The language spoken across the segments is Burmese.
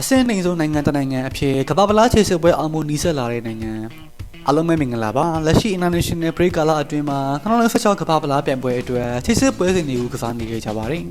အဆင့်နှိမ်ဆုံးနိုင်ငံတစ်နိုင်ငံအဖြစ်ကမ္ဘာပလားခြေစစ်ပွဲအောင်မှုနီးစပ်လာတဲ့နိုင်ငံအားလုံးပဲမင်္ဂလာပါလက်ရှိ International Break ကာလအတွင်းမှာ2016ကမ္ဘာပလားပြိုင်ပွဲအတွက်ခြေစစ်ပွဲစဉ်တွေကိုကစားနေခဲ့ကြပါတယ်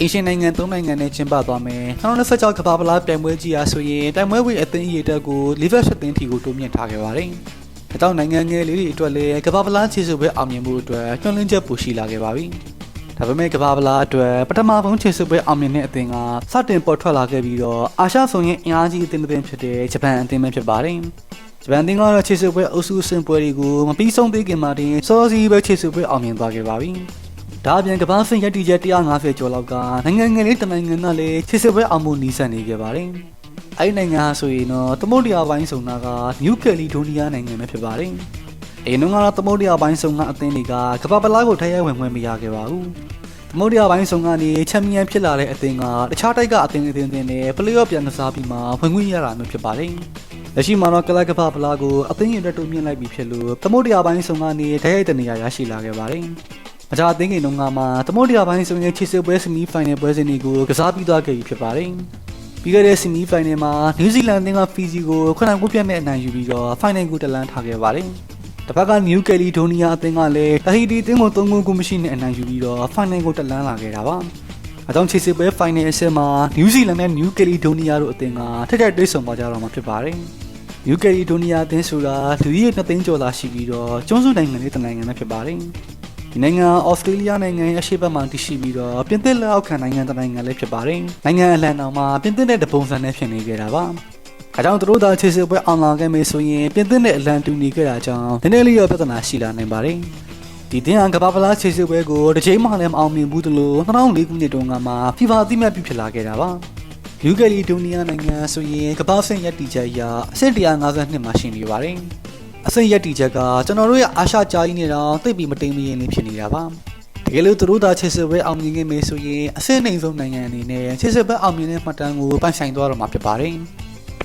အရှင်နိုင်ငံ၃နိုင်ငံနဲ့ကျင်းပသွားမယ်2016ကမ္ဘာပလားပြိုင်ပွဲကြီးအားဆိုရင်ပြိုင်ပွဲဝေးအသင်းအရေးတက်ကို level 7သင်းထီကိုတိုးမြင့်ထားခဲ့ပါတယ်။ဒါကြောင့်နိုင်ငံငယ်လေးတွေအတွက်လည်းကမ္ဘာပလားခြေစစ်ပွဲအောင်မြင်မှုအတွက်ညွှန်လင်းချက်ပိုရှိလာခဲ့ပါပြီ။ ဒါပေမဲ့ကမ္ဘာပလားအတွက်ပထမဆုံးခြေစစ်ပွဲအောင်မြင်တဲ့အသင်းကစတင်ပေါ်ထွက်လာခဲ့ပြီးတော့အာရှဆိုရင်အင်အားကြီးအသင်းတစ်သင်းဖြစ်တဲ့ဂျပန်အသင်းပဲဖြစ်ပါတယ်။ဂျပန်အသင်းကတော့ခြေစစ်ပွဲအုပ်စုစင်ပွဲတွေကိုမပြီးဆုံးသေးခင်မှာတင်စောစီးပဲခြေစစ်ပွဲအောင်မြင်သွားခဲ့ပါပြီ။ဒါအပြင်ကမ္ဘာစင်ရက်တီချက်150ကျော်လောက်ကနိုင်ငံငယ်လေးတစ်နိုင်ငံကလည်းခြေစစ်ပွဲအောင်မှုနီးစပ်နေခဲ့ပါတယ်။အဲဒီနိုင်ငံဟာဆိုရင်တော့သမုဒ္ဒရာပိုင်းဆောင်တာကနျူကယ်လီဒိုနီးယားနိုင်ငံပဲဖြစ်ပါတယ်။ အရင်ကတော့သမုဒ္ဒရာပိုင်းဆောင်ကအသင်းတွေကကမ္ဘာပလားကိုထိုက်ရိုက်ဝင်ဝင်မရခဲ့ပါဘူး။သမုဒ္ဒရာပိုင်းဆောင်ကနေချန်ပီယံဖြစ်လာတဲ့အသင်းကတခြားတိုက်ကအသင်းအသင်းတွေနဲ့ပလေအော့ပြန်ကစားပြီးမှဝင်ခွင့်ရတာမျိုးဖြစ်ပါတယ်။လက်ရှိမှာတော့ကလပ်ကပ္ပပလာကိုအသင်းရတဲ့တိုးမြင့်လိုက်ပြီးဖြစ်လို့သမုဒ္ဒရာပိုင်းဆောင်ကနေတိုက်ရိုက်တဲ့နေရာရရှိလာခဲ့ပါတယ်။မကြအသင်းကိန်းတုန်းကမှသမုဒ္ဒရာပိုင်းဆောင်ရဲ့ခြေစစ်ပွဲဆီမီဖိုင်နယ်ပွဲစဉ်တွေကိုကစားပြီးသွားခဲ့ပြီဖြစ်ပါတယ်။ပြီးခဲ့တဲ့ဆီမီဖိုင်နယ်မှာနယူးဇီလန်အသင်းကဖီဂျီကိုခုနကပြတ်မဲ့အနိုင်ယူပြီးတော့ဖိုင်နယ်ကိုတလန်းထားခဲ့ပါတယ်။ တစ်ဖက်ကနျူကယ်လီဒိုနီးယားအသင်းကလည်းတဟီတီအသင်းကို၃ဂိုးကိုမရှိနဲ့အနိုင်ယူပြီးတော့ဖိုင်နယ်ကိုတလန်းလာခဲ့တာပါ။အကြောင်းခြေစစ်ပွဲဖိုင်နယ်အဆင့်မှာနယူးဇီလန်နဲ့နျူကယ်လီဒိုနီးယားတို့အသင်းကထက်ထက်တွေ့ဆုံပါကြတော့မှာဖြစ်ပါတယ်။နျူကယ်လီဒိုနီးယားအသင်းဆိုတာလူကြီးရဲ့နှစ်သိန်းကျော်သာရှိပြီးတော့ကျွန်းစုနိုင်ငံလေးတစ်နိုင်ငံပဲဖြစ်ပါတယ်။ဒီနိုင်ငံဩစတြေးလျနိုင်ငံရဲ့အရှေ့ဘက်မှာတည်ရှိပြီးတော့ပြင်သစ်လက်အောက်ခံနိုင်ငံတစ်နိုင်ငံလည်းဖြစ်ပါတယ်။နိုင်ငံအလန်တောင်မှာပြင်သစ်နဲ့တပုံစံနဲ့ဖြစ်နေကြတာပါ။ အဲကြောင့်သူတို့သားခြေစစ်ပွဲအောင်လာခဲ့မယ်ဆိုရင်ပြင်သစ်နဲ့အလန်တူနေကြတာကြောင့်နည်းနည်းလေးရောပြဿနာရှိလာနိုင်ပါတယ်။ဒီတင်ကကမ္ဘာပလားခြေစစ်ပွဲကိုတစ်ချိန်မှလည်းမအောင်မြင်ဘူးတလို့2004ခုနှစ်တုန်းကမှ FIFA အသိအမှတ်ပြုဖြစ်လာခဲ့တာပါ။ယူကယ်လီဒိုနီးယားနိုင်ငံဆိုရင်ကမ္ဘာ့ဆင့်ရက်တီချက်အရအဆင့်152မှာရှိနေပါတယ်။အဆင့်ရက်တီချက်ကကျွန်တော်တို့ရဲ့အာရှကြားကြီးနေတော့သိပ်ပြီးမတိမ်မရင်လေးဖြစ်နေတာပါ။တကယ်လို့သူတို့သားချစ်စစ်ပွဲအောင်မြင်ခဲ့မယ်ဆိုရင်အဆင့်နှိမ်ဆုံးနိုင်ငံအနေနဲ့ချစ်စစ်ပွဲအောင်မြင်တဲ့မှတ်တမ်းကိုပိုင်ဆိုင်သွားတော့မှာဖြစ်ပါတယ်။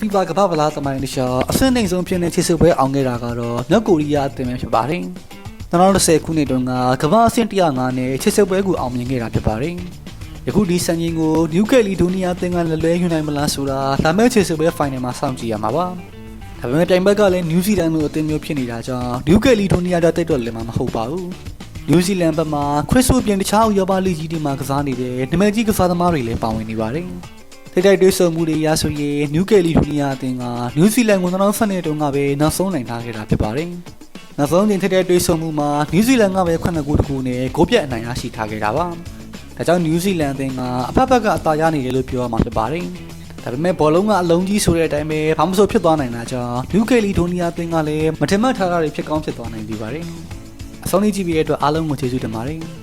FIFA ကမ္ဘာ့ဗလားသမိုင်းတစ်လျှောက်အဆင့်နှိမ်ဆုံးဖြစ်တဲ့ချစ်စစ်ပွဲအောင်ခဲ့တာကတော့မြောက်ကိုရီးယားအသင်းပဲဖြစ်ပါတယ်။2010ခုနှစ်တုန်းကကမ္ဘာအဆင့်105နဲ့ချစ်စစ်ပွဲကိုအောင်မြင်ခဲ့တာဖြစ်ပါတယ်။ယခုဒီစံချိန်ကိုနျူကယ်လီဒိုနီးယားအသင်းကလည်းလွဲယူနိုင်မလားဆိုတာဒါမဲ့ချစ်စစ်ပွဲဖိုင်နယ်မှာစောင့်ကြည့်ရမှာပါ။ဒါပေမဲ့ပြိုင်ဘက်ကလည်းနယူးဇီလန်လိုအသင်းမျိုးဖြစ်နေတာကြောင့်နျူကယ်လီဒိုနီးယားတော့တိတ်တော့လည်းမဟုတ်ပါဘူး။နယူးဇီလန်ဘက်မှာခရစ်ဆိုပြင်တခြားဥရောပလိကြီးတွေမှာကစားနေတဲ့နမဲကြီးကစားသမားတွေလည်းပါဝင်နေပါတယ်။ ထိတိုက်တွေးဆုံမှုတွေရဆိုရင်နျူကယ်လီဒိုနီးယားအသင်းကနယူးဇီလန်ကို2012တုန်းကပဲနောက်ဆုံးနိုင်ထားခဲ့တာဖြစ်ပါတယ်။နောက်ဆုံးချိန်ထိတိုက်တွေးဆုံမှုမှာနယူးဇီလန်ကပဲ9ဂိုးတကူနဲ့ဂိုးပြတ်အနိုင်ရရှိထားခဲ့တာပါ။ဒါကြောင့်နယူးဇီလန်အသင်းကအဖက်ဖက်ကအသာရနေတယ်လို့ပြောရမှာဖြစ်ပါတယ်။ဒါပေမဲ့ဘောလုံးကအလုံးကြီးဆိုတဲ့အတိုင်းပဲဘာမှမဆိုဖြစ်သွားနိုင်တာကြောင့်နျူကယ်လီဒိုနီးယားအသင်းကလည်းမထင်မှတ်ထားတာတွေဖြစ်ကောင်းဖြစ်သွားနိုင်ပြီပါတယ်။အဆုံးလေးကြည့်ပြီးတဲ့အတွက်အားလုံးကိုကျေးဇူးတင်ပါတယ်။